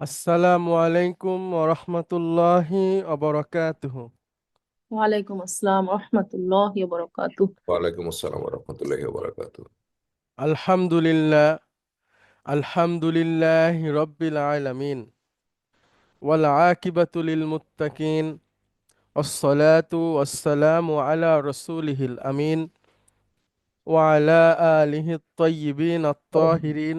আসসালামু আলাইকুম ওরহমতুল্লাহি অবরাকাতুহু ওয়ালাইকুম আসসালাম রহমতুল্লাহ বরকাতু ওয়ালাইকুম আসসালাম রহমতুল্লাহি ওবারাকাতু আলহামদুলিল্লাহ আলহামদুলিল্লাহ রব্বিল আলামিন ওয়াল আকিবাতু লিল মুত্তাকিন والصلاة والسلام على رسوله الأمين وعلى آله الطيبين الطاهرين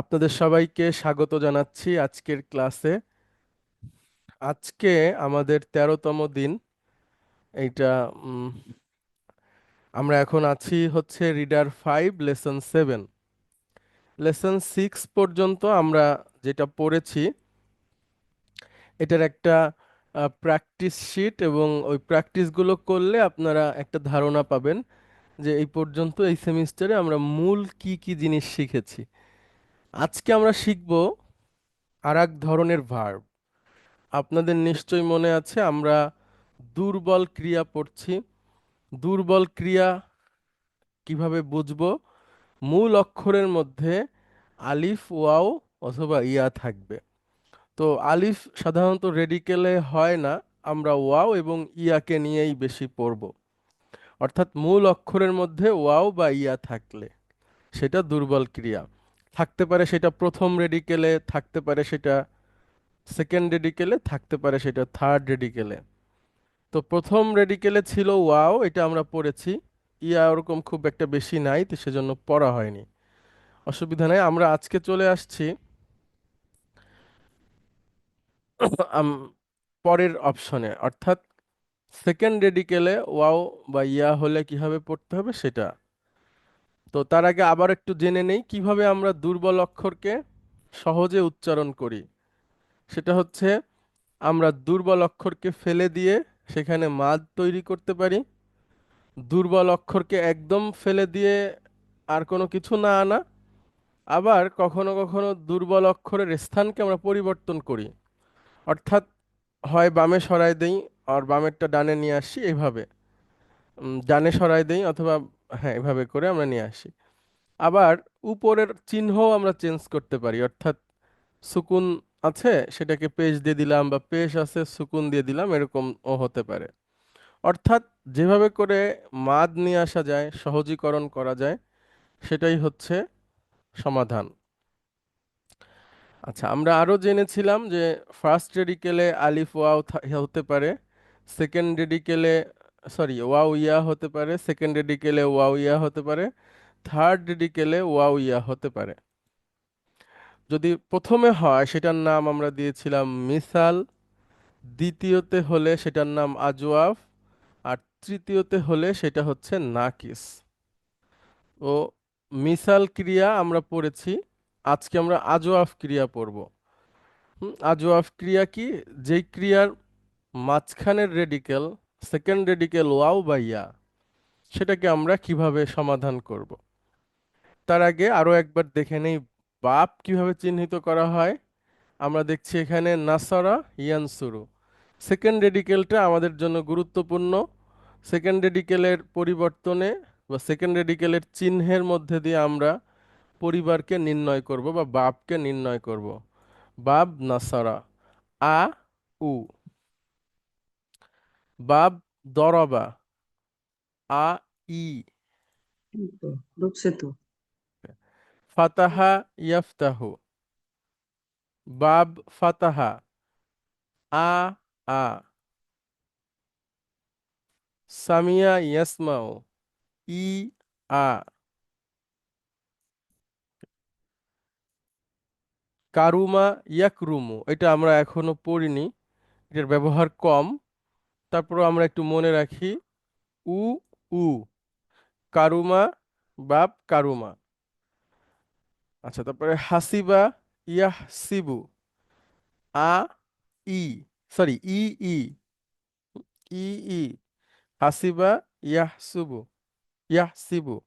আপনাদের সবাইকে স্বাগত জানাচ্ছি আজকের ক্লাসে। আজকে আমাদের তেরোতম দিন। এইটা আমরা এখন আছি হচ্ছে reader five lesson seven lesson six পর্যন্ত আমরা যেটা পড়েছি, এটার একটা প্র্যাকটিস শিট এবং ওই প্র্যাকটিসগুলো করলে আপনারা একটা ধারণা পাবেন যে এই পর্যন্ত এই সেমিস্টারে আমরা মূল কি কি জিনিস শিখেছি। আজকে আমরা শিখব আর এক ধরনের ভার্ব আপনাদের নিশ্চয়ই মনে আছে, আমরা দুর্বল ক্রিয়া পড়ছি। দুর্বল ক্রিয়া কীভাবে বুঝব? মূল অক্ষরের মধ্যে আলিফ, ওয়াও অথবা ইয়া থাকবে। তো আলিফ সাধারণত রেডিকেলে হয় না, আমরা ওয়াও এবং ইয়াকে নিয়েই বেশি পড়ব। অর্থাৎ মূল অক্ষরের মধ্যে ওয়াও বা ইয়া থাকলে, সেটা দুর্বল ক্রিয়া। থাকতে পারে সেটা প্রথম রেডিকেলে, থাকতে পারে সেটা সেকেন্ড রেডিকেলে, থাকতে পারে সেটা থার্ড রেডিকেলে। তো প্রথম রেডিকেলে ছিল ওয়াও, এটা আমরা পড়েছি। ইয়া ওরকম খুব একটা বেশি নাই, তো সেজন্য পড়া হয়নি। অসুবিধা নাই, আমরা আজকে চলে আসছি। পরের অপশনে, অর্থাৎ সেকেন্ড রেডিকেলে ওয়াও বা ইয়া হলে কীভাবে পড়তে হবে সেটা। তো তার আগে আবার একটু জেনে নেই, কীভাবে আমরা দুর্বল অক্ষরকে সহজে উচ্চারণ করি? সেটা হচ্ছে, আমরা দুর্বল অক্ষরকে ফেলে দিয়ে সেখানে মাদ তৈরি করতে পারি। দুর্বল অক্ষরকে একদম ফেলে দিয়ে আর কোনো কিছু না আনা। আবার কখনো কখনো দুর্বল অক্ষরের স্থানকে আমরা পরিবর্তন করি। অর্থাৎ, হয় বামে সরাই দেই, আর বামেরটা ডানে নিয়ে আসি এইভাবে ডানে সরাই দেই অথবা হ্যাঁ এভাবে করে আমরা নিয়ে আসি। আবার উপরের চিহ্নও আমরা চেঞ্জ করতে পারি। অর্থাৎ সুকুন আছে, সেটাকে পেশ দিয়ে দিলাম বা পেশ আছে, সুকুন দিয়ে দিলাম এরকমও হতে পারে। অর্থাৎ যেভাবে করে মাদ নিয়ে আসা যায়, সহজীকরণ করা যায়, সেটাই হচ্ছে সমাধান। আচ্ছা আমরা আরও জেনেছিলাম যে ফার্স্ট রেডিকেলে আলিফ ওয়াও হতে পারে। সেকেন্ড রেডিকেলে সরি ওয়াও ইয়া হতে পারে সেকেন্ড রেডিকেলে ওয়াও ইয়া হতে পারে থার্ড রেডিকেলে ওয়াও ইয়া হতে পারে। যদি প্রথমে হয়, সেটার নাম আমরা দিয়েছিলাম মিসাল, দ্বিতীয়তে হলে সেটার নাম আজওয়াফ, আর তৃতীয়তে হলে সেটা হচ্ছে নাকিস। ও মিসাল ক্রিয়া আমরা পড়েছি, আজকে আমরা আজওয়াফ ক্রিয়া পড়ব। আজওয়াফ ক্রিয়া কি? যেই ক্রিয়ার মাঝখানের রেডিকেল সেকেন্ড রেডিকেল ওয়াও বা ইয়া সেটাকে আমরা কীভাবে সমাধান করব? তার আগে আরও একবার দেখে নেই, বাপ কীভাবে চিহ্নিত করা হয়? আমরা দেখছি এখানে নাসারা ইয়ানসুরু। সেকেন্ড রেডিকেলটা আমাদের জন্য গুরুত্বপূর্ণ। সেকেন্ড রেডিকেলের পরিবর্তনে বা সেকেন্ড রেডিকেলের চিহ্নের মধ্যে দিয়ে আমরা পরিবারকে নির্ণয় করব বা বাপকে নির্ণয় করব। বাব নাসারা, আ, উ। বাব দরবা আ ই। ঢুকছে তো। ফাতাহা ইয়াফতাহু। বাব ফাতাহা আ আ। সামিয়া ইয়াসমাউ ই আ। কারুমা ইয়াকরুমু এটা আমরা এখনও পড়িনি এটার ব্যবহার কম। তারপর আমরা একটু মনে রাখি, উ উ, কারুমা, বাপ, কারুমা। আচ্ছা তারপরে হাসিবা, ইয়াহসিবু, আ, ই সরি ই ই ই ই, হাসিবা, ইয়াহসুবু, ইয়াহসিবু।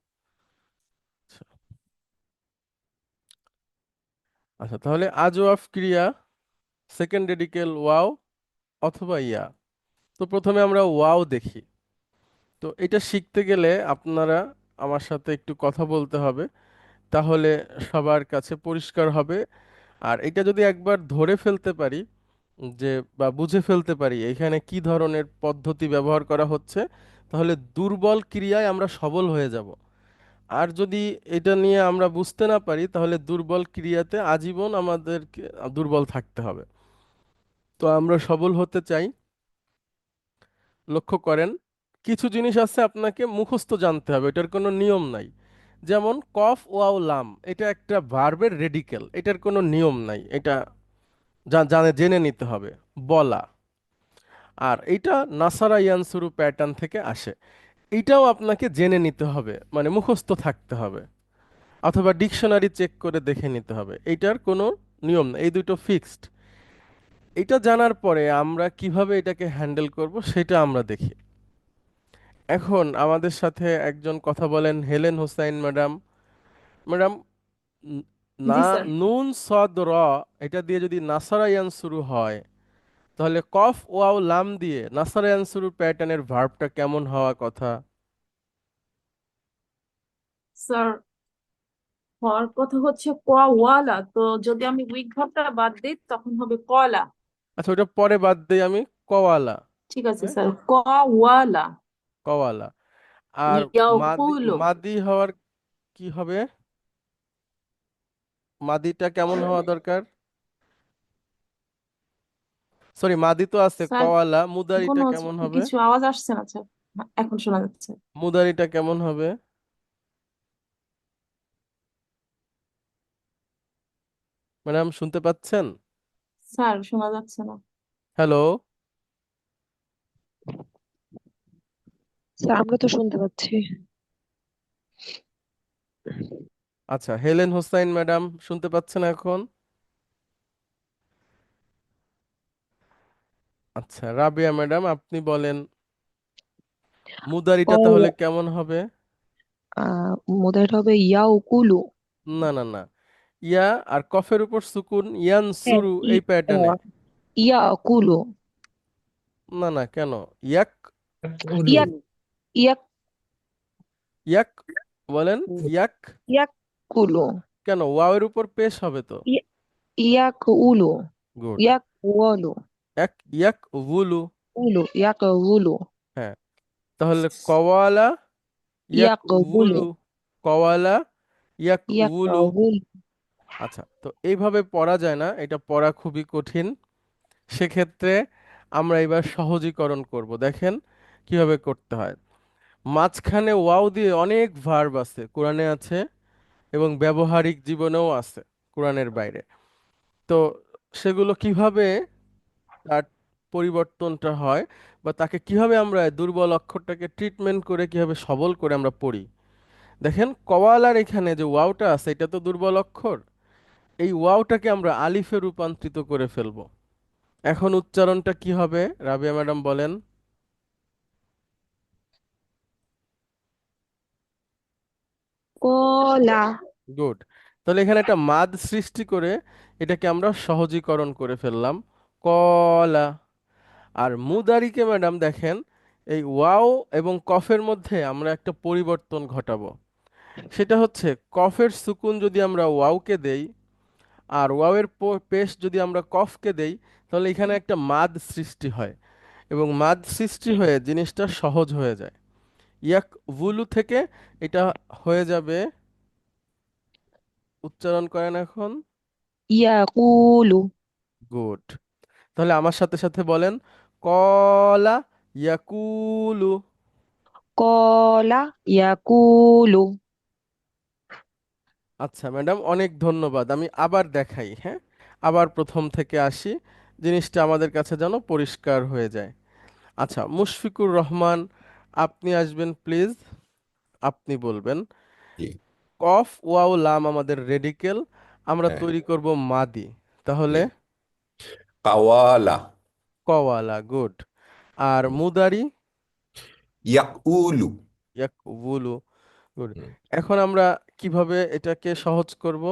আচ্ছা। তাহলে আজওয়াফ ক্রিয়া সেকেন্ড রেডিকেল ওয়াও, অথবা ইয়া। তো প্রথমে আমরা ওয়াও দেখি। তো এটা শিখতে গেলে আপনারা আমার সাথে একটু কথা বলতে হবে, তাহলে সবার কাছে পরিষ্কার হবে। আর এটা যদি একবার ধরে ফেলতে পারি, যে বা বুঝে ফেলতে পারি এখানে কি ধরনের পদ্ধতি ব্যবহার করা হচ্ছে, তাহলে দুর্বল ক্রিয়ায় আমরা সবল হয়ে যাব। আর যদি এটা নিয়ে আমরা বুঝতে না পারি, তাহলে দুর্বল ক্রিয়াতে আজীবন আমাদেরকে দুর্বল থাকতে হবে। তো আমরা সবল হতে চাই। লক্ষ্য করেন, কিছু জিনিস আছে আপনাকে মুখস্থ জানতে হবে, এটার কোনো নিয়ম নাই। যেমন কফ ওয়াও লাম, এটা একটা ভার্বের রেডিকেল এটার কোনো নিয়ম নাই, এটা জানে, জেনে নিতে হবে, বলা। আর এটা নাসারা ইয়ানসুরু প্যাটার্ন থেকে আসে। এটাও আপনাকে জেনে নিতে হবে মানে মুখস্থ থাকতে হবে, অথবা ডিকশনারি চেক করে দেখে নিতে হবে এইটার কোনো নিয়ম নেই, এই দুটো ফিক্সড। এটা জানার পরে আমরা কীভাবে এটাকে হ্যান্ডেল করব সেটা আমরা দেখি। এখন আমাদের সাথে একজন কথা বলেন হেলেন হোসাইন ম্যাডাম। ম্যাডাম না নুন সদ র এটা দিয়ে যদি নাসারায়ান শুরু হয় তাহলে কফ ওয়াও লাম দিয়ে নাসারায়ান শুরু প্যাটার্নের ভার্বটা কেমন হওয়া কথা? স্যার হওয়ার কথা হচ্ছে ক ওয়ালা তো যদি আমি উইক ভাবটা বাদ দিই তখন হবে কলা। আচ্ছা ওটা পরে বাদ দিই আমি কওয়ালা। ঠিক আছে হ্যাঁ? স্যার। ক ওয়ালা কওয়ালা। আর মাদি ইয়াকুলু মাদি হওয়ার কি হবে? মাদিটা কেমন হওয়া দরকার? সরি মাদি তো আছে স্যার কওয়ালা। কোনো মুদারিটা কেমন হবে? কিছু আওয়াজ আসছে না স্যার। এখন শোনা যাচ্ছে। মুদারিটা কেমন হবে? ম্যাডাম শুনতে পাচ্ছেন? স্যার শোনা যাচ্ছে না। হ্যালো স্যার আমরা তো শুনতে পাচ্ছি। আচ্ছা হেলেন হোসাইন ম্যাডাম শুনতে পাচ্ছেন এখন? আচ্ছা রাবিয়া ম্যাডাম আপনি বলেন। মুদারিটা ও তাহলে কেমন হবে? আহ মোদের হবে ইয়াউকুলু। না না না। ইয়া আর কফের উপর সুকুন ইয়ান হ্যাঁ সুরু এই প্যাটার্নে আহ, ইয়াকুলু না না কেন? ইয়াক? ইয়াক ইয়াক। ইয়াক বলেন ইয়াক? ইয়াকুলু কেন? ওয়াওয়ের উপর পেশ হবে তো? ইয়াক উলু। গুড। ইয়াকুলু এক ইয়াক উলু। উলু ইয়াকুলু হ্যাঁ। তাহলে কওয়ালা ইয়াক ইয়াকুলু উলু। কওয়ালা ইয়াক উলু। ইয়াকুলু আচ্ছা তো এইভাবে পড়া যায় না, এটা পড়া খুবই কঠিন। সেক্ষেত্রে আমরা এবার সহজীকরণ করব। দেখেন কীভাবে করতে হয়। মাঝখানে ওয়াও দিয়ে অনেক ভার্ব আছে, কোরআনে আছে এবং ব্যবহারিক জীবনেও আছে কোরআনের বাইরে। তো সেগুলো কীভাবে তার পরিবর্তনটা হয় বা তাকে কীভাবে আমরা দুর্বল অক্ষরটাকে ট্রিটমেন্ট করে কীভাবে সবল করে আমরা পড়ি? দেখেন কওয়ালার এখানে যে ওয়াওটা আছে, এটা তো দুর্বল অক্ষর। এই ওয়াওটাকে আমরা আলিফে রূপান্তরিত করে ফেলব। এখন উচ্চারণটা কি হবে? রাবিয়া ম্যাডাম বলেন। কলা। গুড। তাহলে এখানে একটা মাদ সৃষ্টি করে এটাকে আমরা সহজীকরণ করে ফেললাম। কলা। আর মুদারিকে ম্যাডাম দেখেন এই ওয়াও এবং কফের মধ্যে আমরা একটা পরিবর্তন ঘটাবো। সেটা হচ্ছে কফের সুকুন যদি আমরা ওয়াওকে দেই আর ওয়াওয়ের প- পেশ যদি আমরা কফকে দেই তাহলে এখানে একটা মাদ সৃষ্টি হয়। এবং মাদ সৃষ্টি হয়ে জিনিসটা সহজ হয়ে যায়। ইয়াক ভুলু থেকে এটা হয়ে যাবে উচ্চারণ করেন এখন। ইয়াকুলু। গুড। তাহলে আমার সাথে সাথে বলেন কলা ইয়াকুলু। কলা ইয়াকুলু। আচ্ছা ম্যাডাম অনেক ধন্যবাদ। আমি আবার দেখাই হ্যাঁ? আবার প্রথম থেকে আসি জিনিসটা আমাদের কাছে যেন পরিষ্কার হয়ে যায়। আচ্ছা মুশফিকুর রহমান আপনি আসবেন প্লিজ। আপনি বলবেন জি। কফ ওয়াও লাম আমাদের রেডিকেল আমরা হ্যাঁ। তৈরি করব মাদি। তাহলে? জি। কাওয়ালা। কওয়ালা গুড। আর মুদারি? ইয়াকুলু। ইয়াকবুলু গুড। হুম। এখন আমরা কীভাবে এটাকে সহজ করব?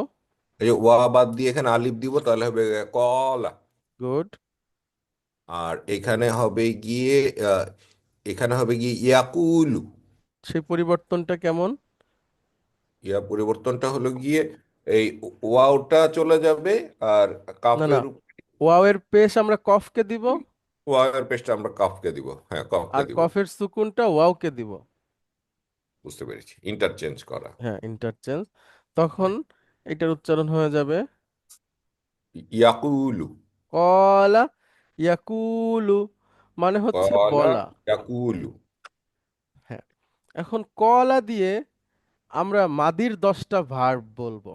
এই যে ওয়া বাদ দিয়ে এখানে আলিফ দিব তাহলে হবে কলা। গুড। আর এখানে হবে গিয়ে আহ, এখানে হবে গিয়ে ইয়াকুলু। সেই পরিবর্তনটা কেমন? ইয়া পরিবর্তনটা হলো গিয়ে এই ওয়াওটা চলে যাবে আর না না। কাফের ওয়াওয়ের পেশ আমরা কফকে দিব। ওয়াওয়ের পেশটা আমরা কাফকে দিব। হ্যাঁ কাফকে আর দিব। কফের সুকুনটা ওয়াওকে দিব। বুঝতে পেরেছি। ইন্টারচেঞ্জ করা। হ্যাঁ ইন্টারচেঞ্জ তখন এটার উচ্চারণ হয়ে যাবে? ইয়াকুলু। কলা ইয়াকুলু মানে হচ্ছে কলা বলা। ইয়াকুলু। হ্যাঁ। এখন কলা দিয়ে আমরা মাদির দশটা ভার্ব বলব।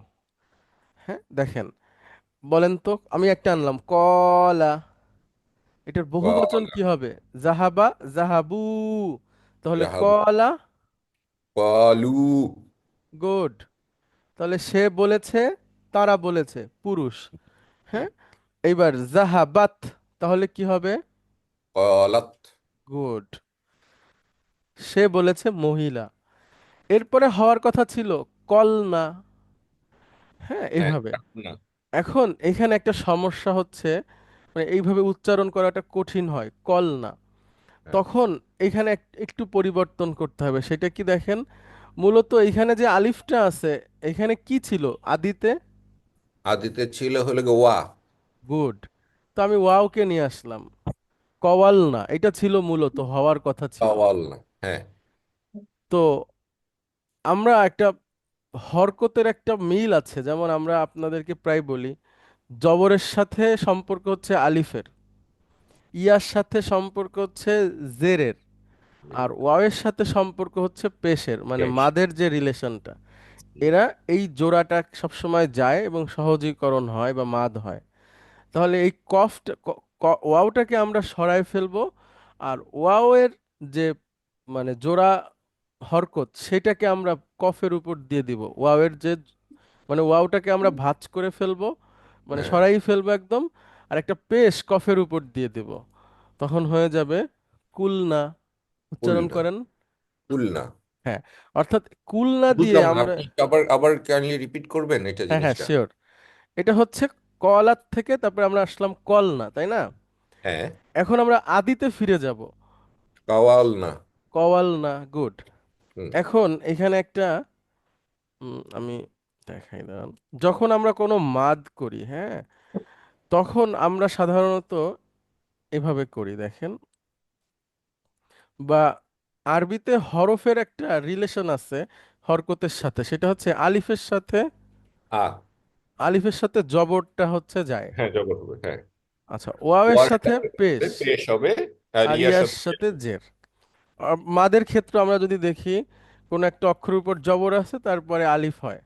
হ্যাঁ দেখেন। বলেন তো আমি একটা আনলাম। কলা। এটার বহুবচন কি হবে? জাহাবা জাহাবু। তাহলে কলা কালু গুড। তাহলে সে বলেছে তারা বলেছে পুরুষ। হ্যাঁ? এইবার জাহাবাত তাহলে কি হবে? কালাত গুড। সে বলেছে মহিলা। এরপরে হওয়ার কথা ছিল কলনা। হ্যাঁ হ্যাঁ এইভাবে। না এখন এখানে একটা সমস্যা হচ্ছে মানে এইভাবে উচ্চারণ করাটা কঠিন হয় কলনা। তখন এখানে একটু পরিবর্তন করতে হবে। সেটা কি দেখেন? মূলত এখানে যে আলিফটা আছে এখানে কি ছিল? আদিতে? আদিতে ছিল হলো গিয়ে ওয়া। গুড। তো আমি ওয়াওকে নিয়ে আসলাম। কওয়াল না এটা ছিল মূলত হওয়ার কথা ছিল। কাওয়াল না হ্যাঁ। তো আমরা একটা হরকতের একটা মিল আছে। যেমন আমরা আপনাদেরকে প্রায় বলি জবরের সাথে সম্পর্ক হচ্ছে আলিফের। ইয়ার সাথে সম্পর্ক হচ্ছে জেরের আর ওয়াওয়ের সাথে সম্পর্ক হচ্ছে পেশের মানে মাদের যে রিলেশনটা। এরা এই জোড়াটা সবসময় যায় এবং সহজীকরণ হয় বা মাদ হয়। তাহলে এই কফটা ওয়াওটাকে আমরা সরায় ফেলব আর ওয়াওয়ের যে মানে জোড়া হরকত সেটাকে আমরা কফের উপর দিয়ে দিব। ওয়াওয়ের যে মানে ওয়াওটাকে আমরা ভাঁজ করে ফেলব মানে হ্যাঁ। সরাই ফেলব একদম আর একটা পেশ কফের উপর দিয়ে দেব। তখন হয়ে যাবে কুলনা। উচ্চারণ কুলনা। করেন? কুলনা। হ্যাঁ অর্থাৎ কুলনা দিয়ে বুঝলাম না আমরা আপনি আবার আবার কাইন্ডলি রিপিট করবেন এটা হ্যাঁ হ্যাঁ জিনিসটা? শিওর এটা হচ্ছে কলার থেকে তারপরে আমরা আসলাম কলনা তাই না? হ্যাঁ। এখন আমরা আদিতে ফিরে যাব। কাওয়াল না কওয়াল না গুড হুম। এখন এখানে একটা উম, আমি দেখাই দাঁড়ান। যখন আমরা কোনো মাদ করি হ্যাঁ তখন আমরা সাধারণত এভাবে করি দেখেন। বা আরবিতে হরফের একটা রিলেশন আছে হরকতের সাথে সেটা হচ্ছে আলিফের সাথে আ। আলিফের সাথে জবরটা হচ্ছে যায়। হ্যাঁ জবর হবে হ্যাঁ। আচ্ছা ওয়াওয়ের সাথে পেশ। পেশ হবে আর ইয়ার সাথে সাথে জের। আর মাদের ক্ষেত্রে আমরা যদি দেখি কোনো একটা অক্ষরের উপর জবর আছে তারপরে আলিফ হয়।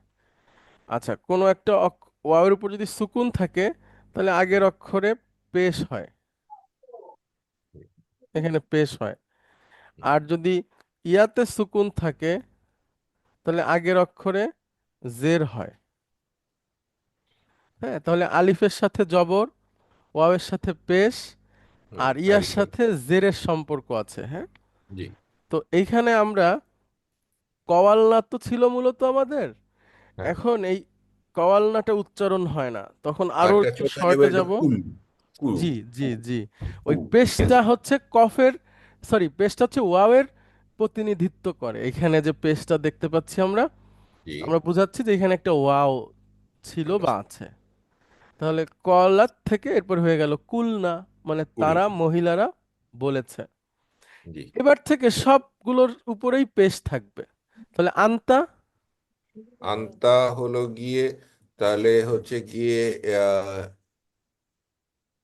আচ্ছা কোনো একটা অক- ওয়াওয়ের উপর যদি সুকুন থাকে তাহলে আগের অক্ষরে পেশ হয়। এখানে পেশ হয়। আর যদি ইয়াতে সুকুন থাকে তাহলে আগের অক্ষরে জের হয়। হ্যাঁ তাহলে আলিফের সাথে জবর ওয়াওয়ের সাথে পেশ আর ইয়ার সাথে জেরের সম্পর্ক আছে হ্যাঁ? তো এইখানে আমরা কওয়ালনা তো ছিল মূলত আমাদের। হ্যাঁ। এখন এই কওয়ালনাটা উচ্চারণ হয় না তখন আরও শর্টে যাব। জি জি জি। ওই। পেশটা হচ্ছে কফের সরি পেশটা হচ্ছে ওয়াওয়ের প্রতিনিধিত্ব করে। এখানে যে পেশটা দেখতে পাচ্ছি আমরা আমরা বুঝাচ্ছি যে এখানে একটা ওয়াও ছিল বা আছে। তাহলে কলাত থেকে এরপর হয়ে গেল কুলনা মানে তারা মহিলারা বলেছে। এবার থেকে সবগুলোর উপরেই পেশ থাকবে। তাহলে আন্তা আন্তা হলো গিয়ে তাহলে হচ্ছে গিয়ে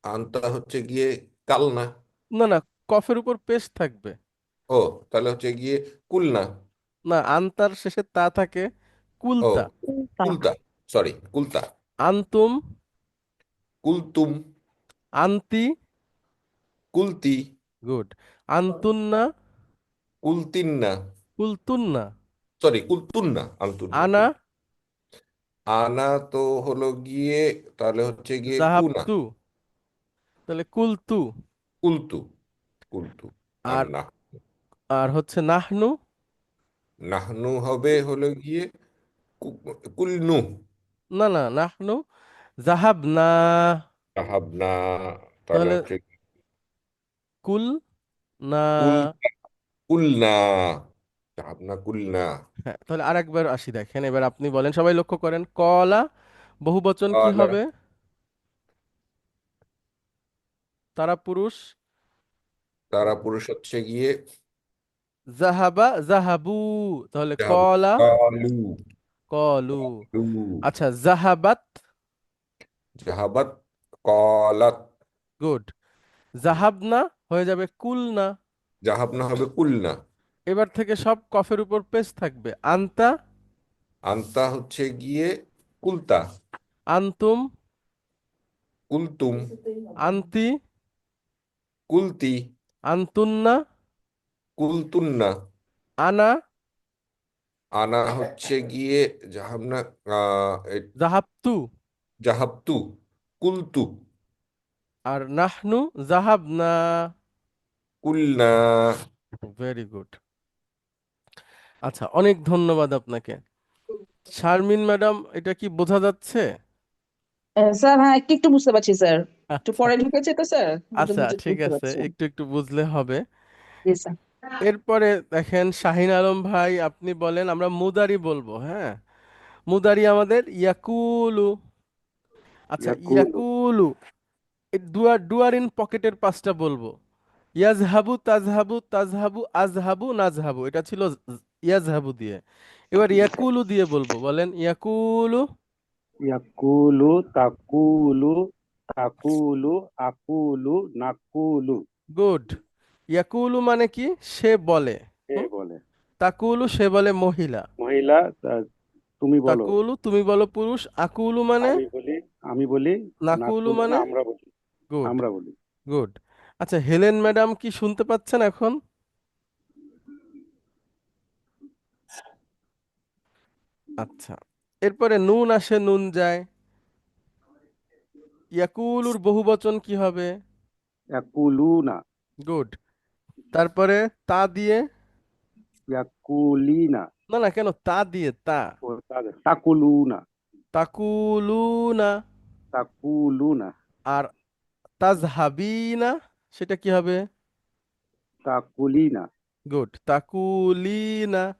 আন্তা হচ্ছে গিয়ে কালনা। না না কফের উপর পেশ থাকবে। ও তাহলে হচ্ছে গিয়ে কুলনা। না আন্তার শেষে তা থাকে কুলতা। কুলতা সরি কুলতা। আন্তুম। কুলতুম। আন্তি। কুলতি। গুড। আন্তুন্না। কুলতিন্না। কুলতুন্না। সরি কুলতুন্না আন্তুন্না আনা আনা তো হলো গিয়ে তাহলে হচ্ছে গিয়ে কুনা জাহাবতু তাহলে কুলতু কুলতু কুলতু আর আর না আর হচ্ছে নাহনু নাহনু হবে হলো গিয়ে কু- কুলনু না না নাহনু জাহাবনা তাহাবনা তাহলে তাহলে হচ্ছে কুল না কুল কুলনা কুলনা হ্যাঁ তাহলে আরেকবার আসি দেখেন। এবার আপনি বলেন সবাই লক্ষ্য করেন কলা বহুবচন কি কলা। হবে? তারা পুরুষ? তারা পুরুষ হচ্ছে গিয়ে জাহাবা জাহাবু। তাহলে কলা? কালু। কলু। লু আচ্ছা জাহাবাত? জাহাবাত কলাত গুড। জাহাবনা হয়ে যাবে কুলনা। জাহাবনা হবে কুলনা। এবার থেকে সব কফের উপর পেশ থাকবে। আন্তা? আন্তা হচ্ছে গিয়ে কুলতা। আন্তুম? কুলতুম। আন্তি? কুলতি। আন্তুন্না? কুলতুন্না। আনা? আনা হচ্ছে গিয়ে জাহাবনা জাহাবতু। জাহাবতু। কুলতু। আর নাহনু জাহাবনা। কুলনা। ভেরি গুড আচ্ছা অনেক ধন্যবাদ আপনাকে। শারমিন ম্যাডাম এটা কি বোঝা যাচ্ছে? স্যার হ্যাঁ একটু একটু বুঝতে পারছি স্যার। একটু আচ্ছা পরে ঢুকেছে তো স্যার? আচ্ছা ঠিক আছে একটু একটু বুঝলে হবে। এরপরে দেখেন শাহিন আলম ভাই আপনি বলেন আমরা মুদারি বলব হ্যাঁ? মুদারি আমাদের ইয়াকুলু। আচ্ছা ইয়াকুলু। ডুয়ার ডুয়ার ইন পকেটের পাঁচটা বলব। ইয়াজহাবু তাজহাবু তাজহাবু আজহাবু নাজহাবু এটা ছিল ইয়াজহাবু দিয়ে। এবার ইয়াকুলু দিয়ে বলব বলেন ইয়াকুলু। ইয়াকুলু তাকুলু তাকুলু আকুলু নাকুলু। গুড। ইয়াকুলু মানে কি? সে বলে। হুম? বলে। তাকুলু সে বলে মহিলা। মহিলা তুমি বলো। তাকুলু তুমি বলো পুরুষ। আকুলু মানে? আমি বলি আমি বলি নাকুলু নাকুলু মানে? আমরা বলি। গুড। আমরা বলি। গুড। আচ্ছা হেলেন ম্যাডাম কি শুনতে পাচ্ছেন এখন? আচ্ছা। এরপরে নুন আসে নুন যায়। ইয়াকুলুর বহুবচন কি হবে? ইয়াকুলুনা। গুড। তারপরে তা দিয়ে? ইয়াকুলিনা। না না কেন? তা দিয়ে তা। তাকুলুনা। তাকুলুনা। তাকুলুনা। আর তাজহাবিনা সেটা কি হবে? তাকুলিনা। গুড। তাকুলিনা।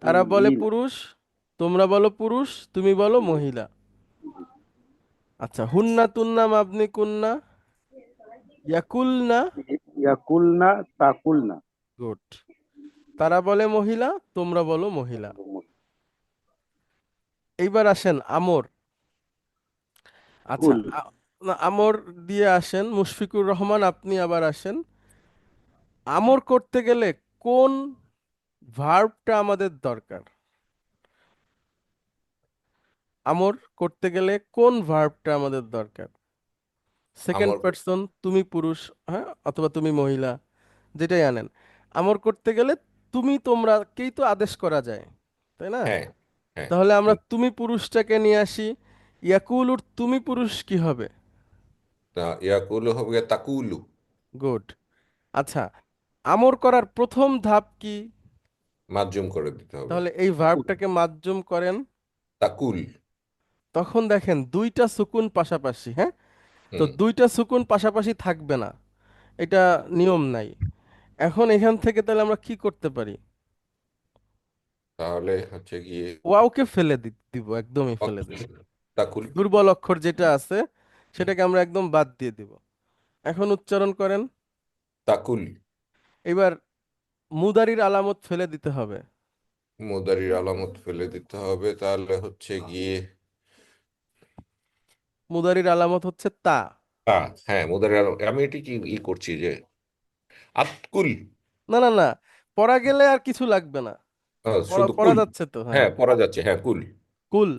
তারা বলে পুরুষ? তোমরা বলো পুরুষ তুমি বলো মহিলা। আচ্ছা হুন্না তুন্না মাবনি কুন্না ইয়াকুলনা? ইয়াকুলনা তাকুলনা। গুড। তারা বলে মহিলা তোমরা বলো মহিলা। এইবার আসেন আমর। আচ্ছা আমর দিয়ে আসেন মুশফিকুর রহমান আপনি আবার আসেন। আমর করতে গেলে কোন ভার্বটা আমাদের দরকার? আমর করতে গেলে কোন ভার্বটা আমাদের দরকার? সেকেন্ড আমর- পারসন তুমি পুরুষ হ্যাঁ? অথবা তুমি মহিলা যেটাই আনেন। আমর করতে গেলে তুমি তোমরাকেই তো আদেশ করা যায় তাই না? হ্যাঁ হ্যাঁ। তাহলে আমরা তুমি পুরুষটাকে নিয়ে আসি ইয়াকুলুর তুমি পুরুষ কি হবে? তা ইয়াকুলু হবে তাকুলু। গুড আচ্ছা আমর করার প্রথম ধাপ কি? মাজ্জুম করে দিতে হবে। তাহলে এই ভার্বটাকে মাজ্জুম করেন? তাকুল। তখন দেখেন দুইটা সুকুন পাশাপাশি হ্যাঁ? তো হুম, দুইটা সুকুন পাশাপাশি থাকবে না। এটা নিয়ম নাই। এখন এখান থেকে তাহলে আমরা কি করতে পারি? তাহলে হচ্ছে গিয়ে ওয়াওকে ফেলে দি- দিব একদমই ফেলে দিব। তাকুল। দুর্বল অক্ষর যেটা আছে সেটাকে আমরা একদম বাদ দিয়ে দিব। এখন উচ্চারণ করেন। তাকুল। এবার মুদারির আলামত ফেলে দিতে হবে। মুদারির আলামত ফেলে দিতে হবে। তাহলে হচ্ছে গিয়ে মুদারির আলামত হচ্ছে তা। হ্যাঁ মুদারির আলামত আমি এটি কি ই করছি যে আতকুল। না না না পড়া গেলে আর কিছু লাগবে না। পড়া শুধু পড়া কুল। যাচ্ছে তো হ্যাঁ। হ্যাঁ পড়া যাচ্ছে হ্যাঁ কুল। কুল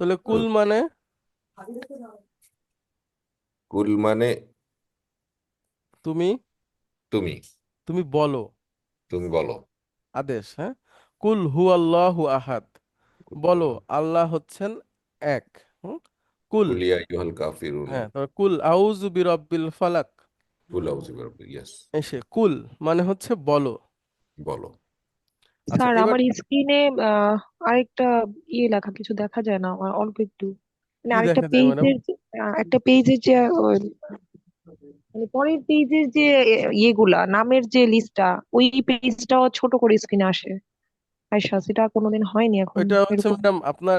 তাহলে কুল মানে? কুল মানে? তুমি? তুমি। তুমি বলো। তুমি বলো। আদেশ হ্যাঁ? কুল হু আল্লাহু আহাদ বলো আল্লাহ হচ্ছেন এক হুম? কুল কুলিয়া ইউহাল কাফিরুন। হ্যাঁ তারপর কুল আউযু বিরাব্বিল ফালাক। কুল আউযু বিরাব্বিল ইয়াস এসে কুল মানে হচ্ছে বলো। বলো। আচ্ছা স্যার এবার আমার স্ক্রিনে আরেকটা ইয়ে লেখা কিছু দেখা যায় না আমার অল্প একটু। মানে কি আরেকটা দেখা যায় ম্যাডাম পেজের একটা পেজের যে মানে পরের পেজের যে ইয়েগুলা নামের যে লিস্টটা ওই পেজটাও ছোট করে স্ক্রিনে আসে। আচ্ছা সেটা কোনোদিন হয়নি এখন ওইটা হচ্ছে এরকম। ম্যাডাম আপনার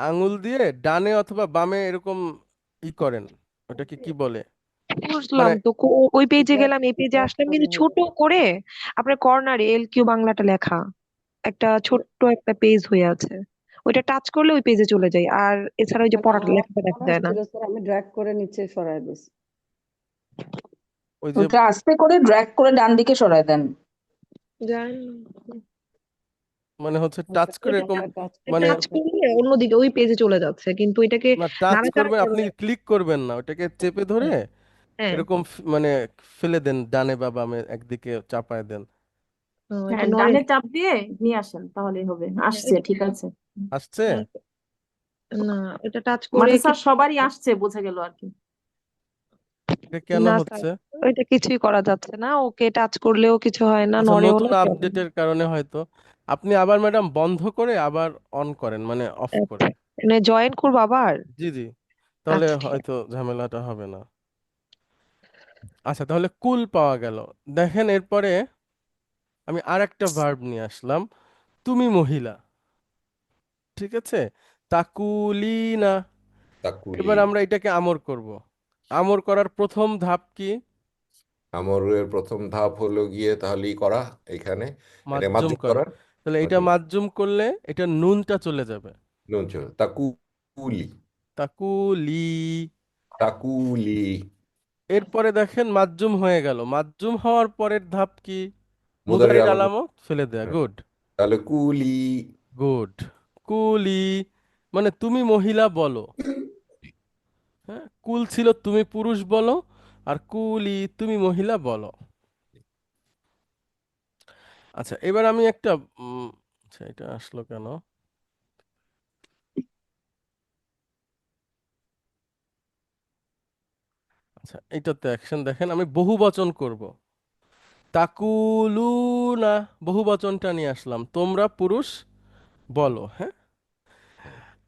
আঙ্গুল দিয়ে ডানে অথবা বামে এরকম ই করেন। ওটাকে কি বলে? বুঝলাম মানে তো কো- ওই পেজে গেলাম এই পেজে আসলাম। কিন্তু ছোট করে আপনার কর্নারে এল কিউ বাংলাটা লেখা। একটা ছোট্ট একটা পেজ হয়ে আছে। ওইটা টাচ করলে ওই পেজে চলে যায়। আর এছাড়া ওই যে পড়াটা লেখাটা দেখা যায় না। স্যার আমি ড্র্যাগ করে নিচে সরাই দিছি। ওই যে ওটা আস্তে করে ড্র্যাগ করে ডান দিকে সরায় দেন। মানে হচ্ছে টাচ করে এরকম টাচ মানে টাচ করলে অন্যদিকে ওই পেজে চলে যাচ্ছে কিন্তু এটাকে না টাচ নাড়াচাড়া করবেন আপনি করলে ক্লিক করবেন না ওটাকে চেপে ধরে হ্যাঁ। এরকম ফ- মানে ফেলে দেন ডানে বা বামে একদিকে চাপায় দেন। ও, এটা হ্যাঁ ডানে চাপ দিয়ে নিয়ে আসেন তাহলেই হবে। আসছে ঠিক আছে। আসছে? না এটা টাচ মানে করে স্যার কি- সবারই আসছে বোঝা গেল আর কি। এটা কেন না স্যার হচ্ছে ওইটা কিছুই করা যাচ্ছে না ওকে টাচ করলেও কিছু হয় না আচ্ছা নড়েও নতুন না। আপডেটের কারণে হয়তো। আপনি আবার ম্যাডাম বন্ধ করে আবার অন করেন মানে অফ করে আচ্ছা মানে জয়েন করব আবার? জি জি। তাহলে আচ্ছা। ঠিক আছে হয়তো ঝামেলাটা হবে না। আচ্ছা তাহলে কুল পাওয়া গেল। দেখেন এরপরে আমি আর একটা ভার্ব নিয়ে আসলাম। তুমি মহিলা। ঠিক আছে? তাকুলিনা। তাকুলি। এবার আমরা এটাকে আমর করব। আমর করার প্রথম ধাপ কি? আমরের প্রথম ধাপ হলো গিয়ে তাহলে ই করা এখানে। এটা মাজ্জুম মাজ্জুম করা। করা তাহলে এটা মাজ্জুম মাজ্জুম করলে এটা নুনটা চলে যাবে। নুন ছিল তাকুলি। তাকুলি। তাকুলি। এরপরে দেখেন মাজ্জুম হয়ে গেল। মাজ্জুম হওয়ার পরের ধাপ কি? মুদারির আলামত ফেলে দেয়া। হ্যাঁ। গুড। তাহলে কুলি। গুড। কুলি। মানে তুমি মহিলা বলো। হ্যাঁ কুল ছিল তুমি পুরুষ বলো আর কুলি তুমি মহিলা বলো। আচ্ছা এবার আমি একটা আচ্ছা এটা আসলো কেন? আচ্ছা এইটাতে অ্যাকশন দেখেন, আমি বহু বচন করব। তাকুলুনা, বহু বচনটা নিয়ে আসলাম। তোমরা পুরুষ, বলো হ্যাঁ?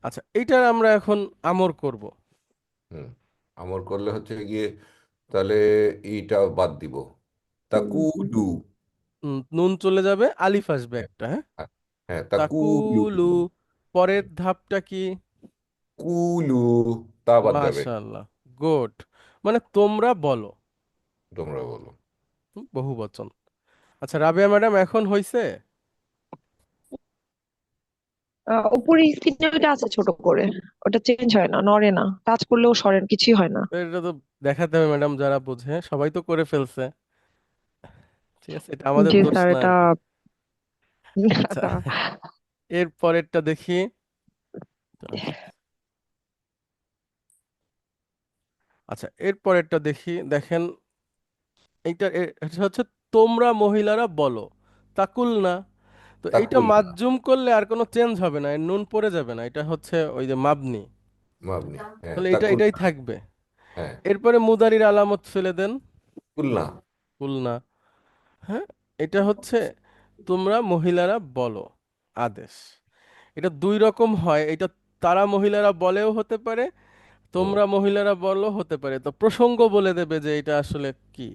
আচ্ছা এইটার আমরা এখন আমর করব। হুম, আমর করলে হচ্ছে গিয়ে তাহলে ইটা বাদ দিব। তাকুলু। উম, নুন চলে যাবে আলিফ আসবে একটা হ্যাঁ? হ্যাঁ তাকুলু তাকুলু পরের ধাপটা কি? কুলু তা বাদ যাবে। মাশাআল্লাহ গুড। মানে তোমরা বলো। তোমরা বলো। হুম, বহু বচন আচ্ছা রাবেয়া ম্যাডাম এখন হইছে? আহ, উপরে স্ক্রিনে ওটা আছে ছোট করে ওটা চেঞ্জ হয় না নড়ে না টাচ করলেও সরেন কিছুই হয় না। এটা তো দেখাতে হবে ম্যাডাম যারা বোঝে সবাই তো করে ফেলছে। ঠিক আছে? এটা আমাদের জি দোষ স্যার না এটা কি। আচ্ছা। এর পরেরটা দেখি। আচ্ছা এর পরেরটা দেখি দেখেন। এইটা এটা হচ্ছে তোমরা মহিলারা বলো তাকুল না। তো এইটা তাকুল না। মাজ্জুম করলে আর কোনো চেঞ্জ হবে না এর নুন পড়ে যাবে না। এটা হচ্ছে ওই যে মাবনি। মাবনি হ্যাঁ তাহলে এটা তাকুল এটাই না। থাকবে। হ্যাঁ। এরপরে মুদারির আলামত ফেলে দেন। কুলনা কুলনা হ্যাঁ? এটা হচ্ছে তোমরা মহিলারা বলো আদেশ। এটা দুই রকম হয়, এটা তারা মহিলারা বলেও হতে পারে, তোমরা মহিলারা বলো হতে পারে। তো প্রসঙ্গ বলে দেবে যে এটা আসলে কি।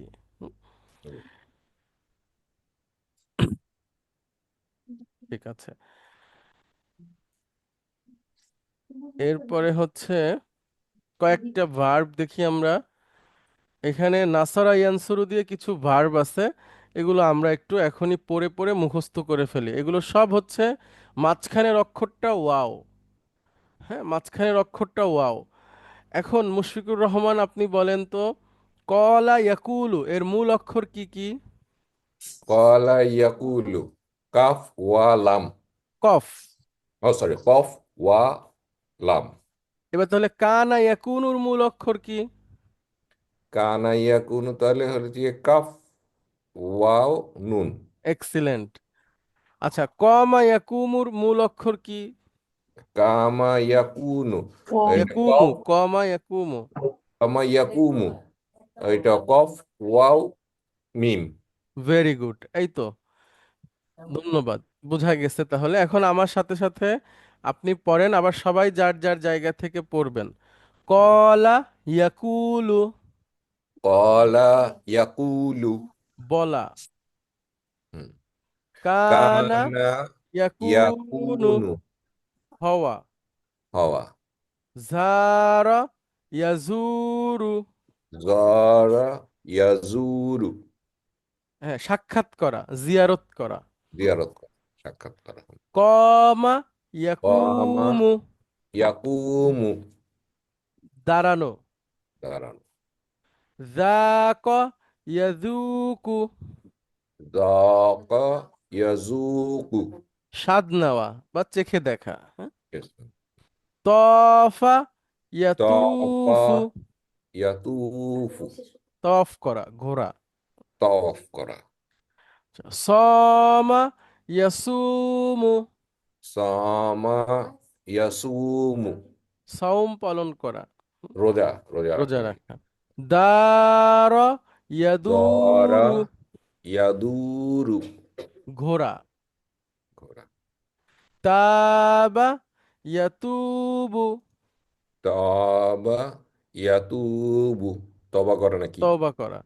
ঠিক আছে। এরপরে হচ্ছে কয়েকটা ভার্ব দেখি আমরা। এখানে নাসারা ইয়ানসুরু দিয়ে কিছু ভার্ব আছে। এগুলো আমরা একটু এখনই পড়ে পড়ে মুখস্থ করে ফেলি। এগুলো সব হচ্ছে মাঝখানের অক্ষরটা ওয়াও। হ্যাঁ মাঝখানের অক্ষরটা ওয়াও। এখন মুশফিকুর রহমান আপনি বলেন তো কলা ইয়াকুলু এর মূল অক্ষর কি কি? কলা ইয়াকুলু কাফ ওয়া লাম। কফ। ও সরি কফ ওয়া লাম। এবার তাহলে কানা ইয়াকুনুর মূল অক্ষর কি? কানা ইয়াকুনু তাহলে হচ্ছে গিয়ে কাফ ওয়াও নুন। এক্সিলেন্ট। আচ্ছা কমা ইয়াকুমুর মূল অক্ষর কি? কামা। ইয়াকুনু ইয়াকুমু কফ কমা। ইয়াকুমু কামা ইয়াকুমু এটা কফ ওয়াও মিম। Very good. এই তো। ধন্যবাদ। বোঝা গেছে তাহলে। এখন আমার সাথে সাথে আপনি পড়েন আবার সবাই যার যার জায়গা থেকে পড়বেন। কলা ইয়াকুলু। কলা ইয়াকুলু। বলা কানা কানা ইয়াকুনু ইয়াকুনু হওয়া হওয়া জারা ইয়াজুরু জারা ইয়াজুরু হ্যাঁ সাক্ষাৎ করা জিয়ারত করা। জিয়ারত করা সাক্ষাৎ করা। কমা ইয়াকুমু। ইয়াকুমু। দাঁড়ানো। দাঁড়ানো। যাকা ইয়াজুকু যাকা ইয়াজুকু স্বাদ নেওয়া বা চেখে দেখা হ্যাঁ. তফা ইয়াতুফু। ইয়াতুফু। তফ করা ঘোরা। তওয়াফ করা। সমা ইয়াসুমু। সামা ইয়াসুমু। সাওম পালন করা। রোজা রোজা রোজা রাখা। রাখা দার দরা ইয়াদুরু ঘোরা তাবা ইয়াতুবু তাবা ইয়াতুবু তবা করে নাকি তওবা করা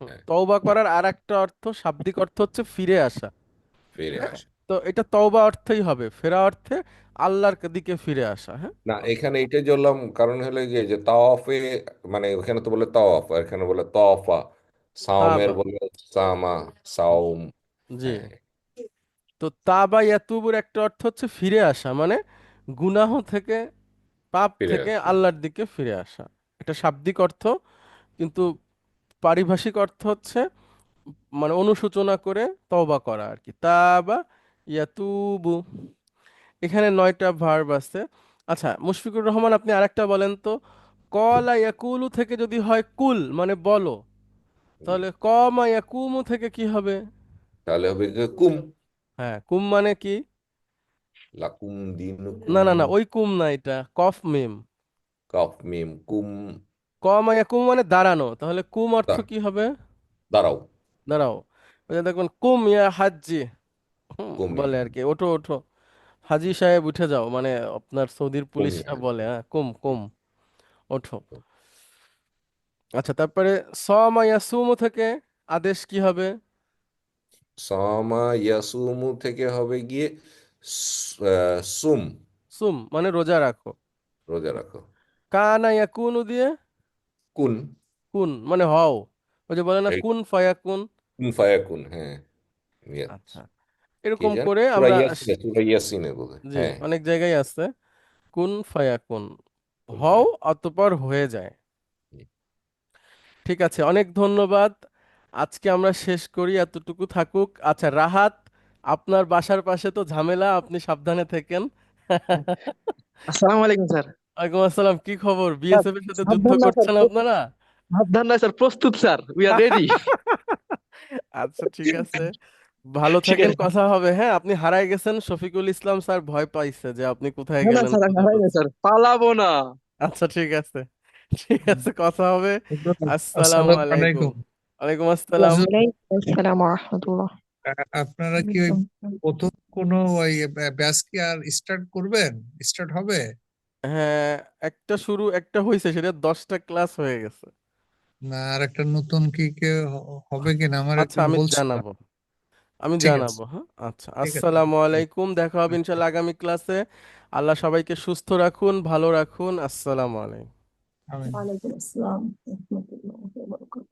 হুম, হ্যাঁ। তওবা করার আর একটা অর্থ শাব্দিক অর্থ হচ্ছে ফিরে আসা। ফিরে আসে। তো এটা তওবা অর্থই হবে। ফেরা অর্থে আল্লাহর দিকে ফিরে আসা হ্যাঁ? না এখানে এটাই বললাম কারণ হলো গিয়ে যে তাওয়াফে মানে ওখানে তো বলে তাওয়াফ আর এখানে বলে তওয়াফা সাওমের বলে সামা সাওম। জি। হ্যাঁ। তো তাবা ইয়াতুবুর একটা অর্থ হচ্ছে ফিরে আসা মানে গুনাহ থেকে পাপ ফিরে থেকে আল্লাহর দিকে ফিরে আসা। এটা শাব্দিক অর্থ কিন্তু পারিভাষিক অর্থ হচ্ছে মানে অনুশোচনা করে তওবা করা আর কি তাবা ইয়াতুবু। এখানে নয়টা ভার্ব আছে। আচ্ছা মুশফিকুর রহমান আপনি আরেকটা বলেন তো কলা ইয়াকুলু থেকে যদি হয় কুল মানে বলো। তাহলে ক কমা ইয়াকুমু থেকে কি হবে? তাহলে হবে গিয়ে কুম। হ্যাঁ কুম মানে কি? লাকুম দিনুকুম না না না ওই কুম না এটা কফ মিম। কাফ মিম কুম। কমা ইয়াকুম মানে দাঁড়ানো তাহলে কুম অর্থ কি হবে? দাঁড়াও। দাঁড়াও দেখবেন কুম ইয়া হাজ্জি। কুম বলে আর কি ওঠো ওঠো। হাজি সাহেব উঠে যাও মানে আপনার সৌদির পুলিশরা বলে হ্যাঁ কুম কুম ওঠো। আচ্ছা তারপরে সমা ইয়াসুমু থেকে আদেশ কি হবে? সামা ইয়াসুমু থেকে হবে গিয়ে স- আহ, সুম। সুম মানে রোজা রাখো। রোজা রাখো। কানা ইয়াকুনু দিয়ে? কুন। কুন মানে হও। ওই যে বলে না এই কুন ফায়াকুন? কুন ফায়াকুন হ্যাঁ। ইয়ে, আচ্ছা। কি এরকম যেন করে সূরা আমরা ইয়াসিনে সূরা ইয়াসিনে বলে জি হ্যাঁ। অনেক জায়গায় আছে। কুন ফায়াকুন কুন হও অতঃপর হয়ে যায়। ঠিক আছে অনেক ধন্যবাদ। আজকে আমরা শেষ করি এতটুকু থাকুক। আচ্ছা রাহাত আপনার বাসার পাশে তো ঝামেলা আপনি সাবধানে থাকেন। আসসালামু আলাইকুম স্যার। ওয়ালাইকুম আসসালাম কি খবর? বিএসএফ এর সাথে যুদ্ধ করছেন আপনারা? সাবধান না স্যার প্রস্তুত স্যার উই আর রেডি আচ্ছা ঠিক আছে। ভালো থাকেন কথা হবে। হ্যাঁ আপনি হারায় গেছেন শফিকুল ইসলাম স্যার ভয় পাইছে যে আপনি কোথায় গেলেন। স্যার হারাই না স্যার পালাবো না। আচ্ছা ঠিক আছে। ঠিক আছে কথা হবে। আসসালামু আসসালামু আলাইকুম। আলাইকুম। ওয়ালাইকুম আসসালাম। রাহমাতুল্লাহ। আপনারা কি ওই প্রথম কোনো ওই ব্যাচ কি আর স্টার্ট করবেন? স্টার্ট হবে? হ্যাঁ একটা শুরু একটা হয়েছে সেটা দশটা ক্লাস হয়ে গেছে। না আর একটা নতুন কি কে হবে কিনা? আমার আচ্ছা একজন আমি জানাব। আমি ঠিক আছে। জানাব হ্যাঁ? আচ্ছা ঠিক আছে। আসসালামু আলাইকুম। দেখা হবে ইনশাল্লাহ আগামী ক্লাসে আল্লাহ সবাইকে সুস্থ রাখুন ভালো রাখুন। আসসালামু আলাইকুম। 他们发了这个死亡，我不能，我不能。